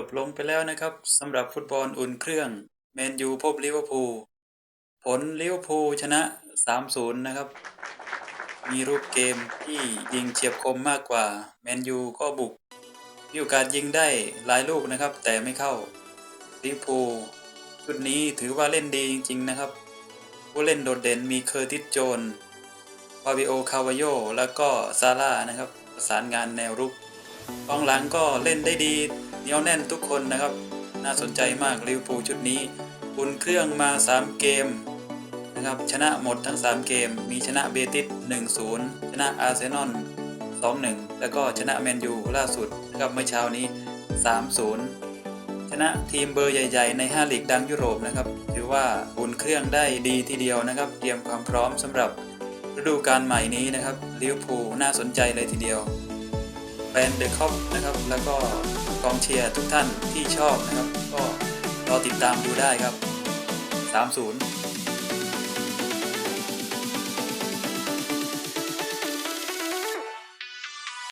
จบลงไปแล้วนะครับสำหรับฟุตบอลอุ่นเครื่องแมนยูพบลิเวอร์พูลผลลิเวอร์พูลชนะ 3-0 นะครับ มีรูปเกมที่ยิงเฉียบคมมากกว่า แมนยูก็บุก มีโอกาสยิงได้หลายลูกนะครับ แต่ไม่เข้าลิเวอร์พูลชุดนี้ถือว่าเล่นดีจริง ๆ นะครับ ผู้เล่นโดดเด่นมีเคอร์ติสโจนฟาบิโอคาวาโยแล้วก็ซาร่านะครับ ประสานงานแนวรุกกองหลังก็เล่นได้ดี เหนียวแน่นทุกคนนะครับ น่าสนใจมากลิเวอร์พูลชุดนี้อุ่นเครื่องมา 3 เกมนะครับชนะหมดทั้ง 3 เกม มีชนะเบติส 1-0 ชนะอาร์เซนอล 2-1 แล้วก็ชนะแมนยูล่าสุดนะครับเมื่อเช้านี้ 3-0 ชนะทีมเบอร์ใหญ่ ๆ ใน5ลีกดังยุโรปนะครับถือว่าอุ่นเครื่องได้ดีทีเดียวนะครับ เตรียมความพร้อมสำหรับฤดูกาลใหม่นี้นะครับลิเวอร์พูลน่าสนใจเลยทีเดียว นเดอะคอปนะครับ แล้วก็กองเชียร์ทุกท่านที่ชอบนะครับ ก็รอติดตามดูได้ครับ 30